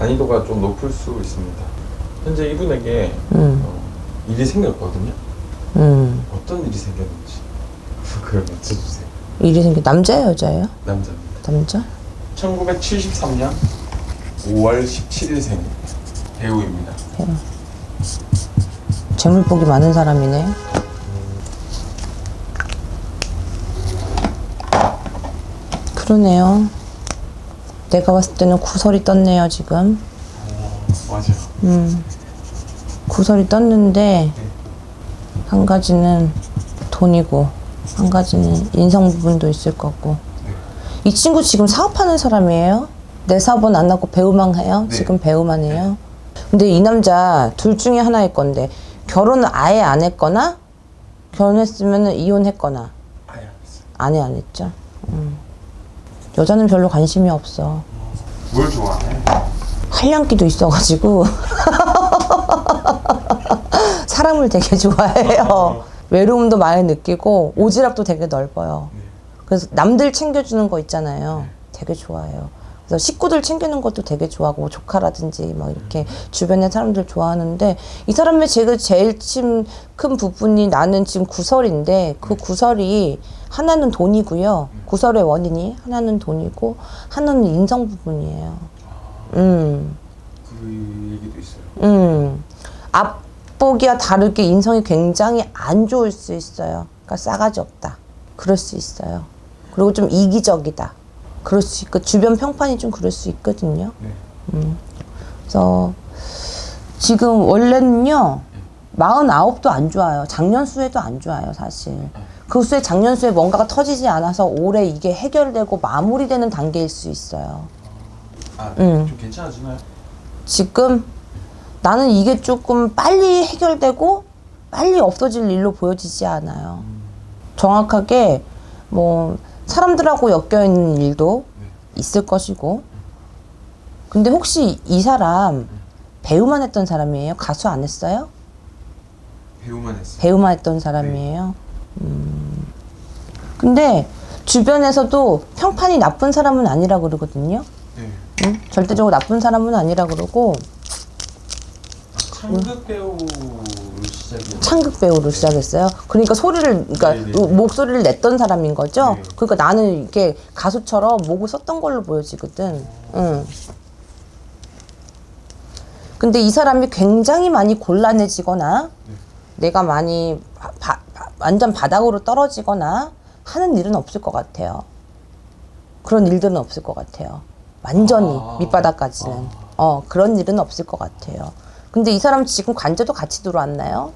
난이도가 좀 높을 수 있습니다. 현재 이분에게 음, 어, 일이 생겼거든요. 음. 어떤 일이 생겼는지 그걸 맞춰주세요. 일이 생겨 남자예요, 여자예요? 남자입니다. 남자? 1973년 5월 17일생 배우입니다. 재물복이 많은 사람이네. 그러네요. 내가 봤을 때는 구설이 떴네요, 지금. 맞아요. 음. 구설이 떴는데, 한 가지는 돈이고, 한 가지는 인성 부분도 있을 거고. 이 친구 지금 사업하는 사람이에요? 내 사업은 안 하고 배우만 해요? 네. 지금 배우만 해요? 근데 이 남자 둘 중에 하나일 건데, 결혼을 아예 안 했거나, 결혼했으면 이혼했거나, 아예 안 했어요. 아예 안 했죠. 음. 여자는 별로 관심이 없어. 뭘 좋아해? 한량기도 있어가지고 사람을 되게 좋아해요. 외로움도 많이 느끼고 오지랖도 되게 넓어요. 그래서 남들 챙겨주는 거 있잖아요. 되게 좋아해요. 그래서 식구들 챙기는 것도 되게 좋아하고 뭐 조카라든지 막 이렇게 주변에 사람들 좋아하는데 이 사람의 제가 제일 침- 큰 부분이 나는 지금 구설인데 그 구설이 하나는 돈이고요. 구설의 원인이 하나는 돈이고 하나는 인성 부분이에요. 음. 그 얘기도 있어요. 음, 앞보기와 다르게 인성이 굉장히 안 좋을 수 있어요. 그러니까 싸가지 없다. 그럴 수 있어요. 그리고 좀 이기적이다. 그럴 수 있고 주변 평판이 좀 그럴 수 있거든요. 네. 그래서 지금 원래는요. 49도 안 좋아요. 작년 수에도 안 좋아요, 사실. 그 수에 작년 수에 뭔가가 터지지 않아서 올해 이게 해결되고 마무리되는 단계일 수 있어요. 아, 음. 좀 괜찮아지나요? 지금 나는 이게 조금 빨리 해결되고 빨리 없어질 일로 보여지지 않아요. 정확하게 뭐 사람들하고 엮여 있는 일도 있을 것이고. 근데 혹시 이 사람 배우만 했던 사람이에요? 가수 안 했어요? 배우만 했어요. 배우만 했던 사람이에요. 음. 근데 주변에서도 평판이 나쁜 사람은 아니라 그러거든요. 네. 응? 절대적으로 나쁜 사람은 아니라 그러고 창극 배우로 시작이요. 창극 배우로 시작했어요. 그러니까 소리를, 그러니까 네, 네, 네. 목소리를 냈던 사람인 거죠. 네. 그러니까 나는 이렇게 가수처럼 목을 썼던 걸로 보여지거든. 응. 근데 이 사람이 굉장히 많이 곤란해지거나 네. 내가 많이 바- 바- 바- 완전 바닥으로 떨어지거나 하는 일은 없을 것 같아요. 그런 일들은 없을 것 같아요. 완전히 아. 밑바닥까지는. 어, 그런 일은 없을 것 같아요. 근데 이 사람 지금 관제도 같이 들어왔나요?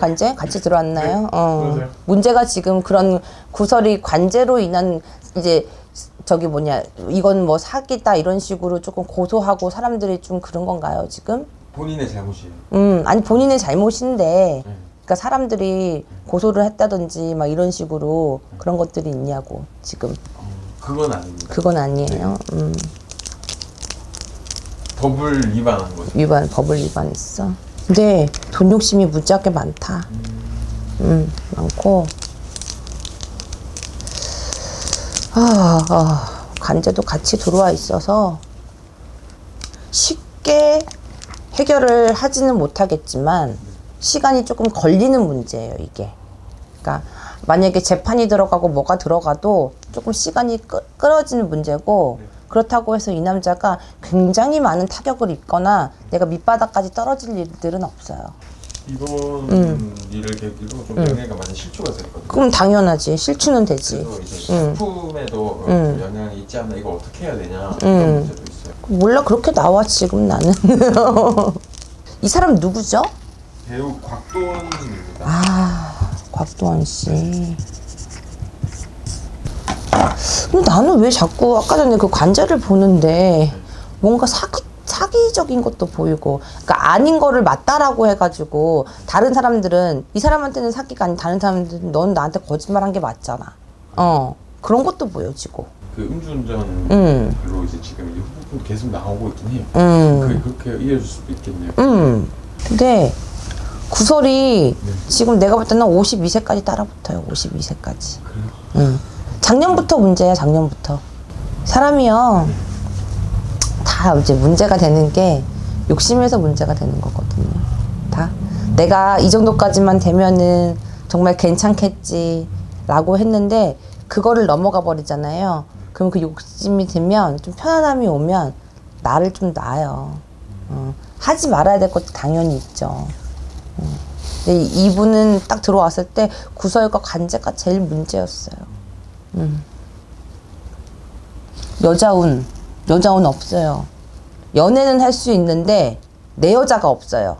관제 같이 들어왔나요? 네, 어. 문제가 지금 그런 구설이 관제로 인한 이제 저기 뭐냐 이건 뭐 사기다 이런 식으로 조금 고소하고 사람들이 좀 그런 건가요 지금? 본인의 잘못이에요. 음 아니 본인의 잘못인데 네. 그러니까 사람들이 고소를 했다든지 막 이런 식으로 그런 것들이 있냐고 지금 어, 그건 아닙니다. 그건 아니에요. 음 법을 위반한 거죠. 위반 법을 위반했어. 근데 돈 욕심이 무지하게 많다. 음 많고 아, 아 관제도 같이 들어와 있어서 쉽게 해결을 하지는 못하겠지만 시간이 조금 걸리는 문제예요 이게. 그러니까 만약에 재판이 들어가고 뭐가 들어가도 조금 시간이 끌, 끌어지는 문제고 그렇다고 해서 이 남자가 굉장히 많은 타격을 입거나 내가 밑바닥까지 떨어질 일들은 없어요. 이번 일을 계기로 좀 연예가 많이 실추가 됐거든요. 그럼 당연하지 실추는 되지. 그래서 이제 작품에도 음. 영향이 있지 않나 이거 어떻게 해야 되냐 음. 그런 문제도 있어요. 몰라 그렇게 나와 지금 나는. 이 사람 누구죠? 배우 곽도원입니다. 아, 곽도원 씨. 근데 나는 왜 자꾸 아까 전에 그 관제를 보는데 뭔가 사기 사기적인 것도 보이고, 그러니까 아닌 거를 맞다라고 해가지고 다른 사람들은 이 사람한테는 사기가 아닌 다른 사람들은 넌 나한테 거짓말한 게 맞잖아. 어 그런 것도 보여지고. 그 음주운전으로 음. 이제 지금 이 후보 계속 나오고 있긴 해요. 음. 그렇게 이해해 줄 수도 있겠네요. 음. 근데 구설이 지금 내가 볼 때는 52세까지 따라붙어요. 52세까지. 그래요? 음. 작년부터 문제야, 작년부터. 사람이요. 다다 이제 문제가 되는 게 욕심에서 문제가 되는 거거든요. 다 내가 이 정도까지만 되면은 정말 괜찮겠지 라고 했는데 그거를 넘어가 버리잖아요. 그럼 그 욕심이 들면 좀 편안함이 오면 나를 좀 놔요. 어, 하지 말아야 될 것도 당연히 있죠. 음. 근데 이- 이분은 딱 들어왔을 때 구설과 관제가 제일 문제였어요. 음. 여자운, 여자운 없어요. 연애는 할 수 있는데 내 여자가 없어요.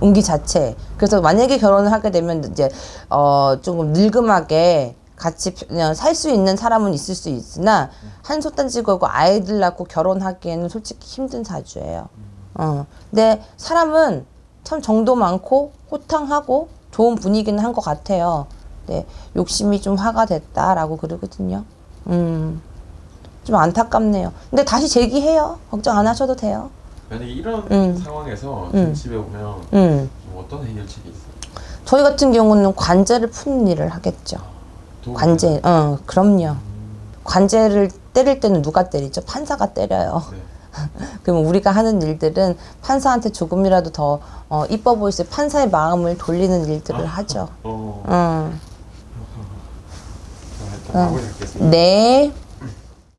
운기 자체. 그래서 만약에 결혼을 하게 되면 이제 어 조금 늙음하게 같이 살수 있는 사람은 있을 수 있으나 한솥 단지 걸고 아이들 낳고 결혼하기에는 솔직히 힘든 사주예요. 어. 근데 사람은 참 정도 많고 호탕하고 좋은 분위기는 한 것 같아요. 네, 욕심이 좀 화가 됐다라고 그러거든요. 음, 좀 안타깝네요. 근데 다시 재기해요. 걱정 안 하셔도 돼요. 만약에 이런 음. 상황에서 음. 집에 오면 음. 좀 어떤 해결책이 있어요? 저희 같은 경우는 관제를 푸는 일을 하겠죠. 도움이 관제, 어, 그럼요. 관제를 때릴 때는 누가 때리죠? 판사가 때려요. 네. 그러면 우리가 하는 일들은 판사한테 조금이라도 더 어, 이뻐 수, 판사의 마음을 돌리는 일들을 하죠. 어, 음. 마무리 할겠습니다. 네.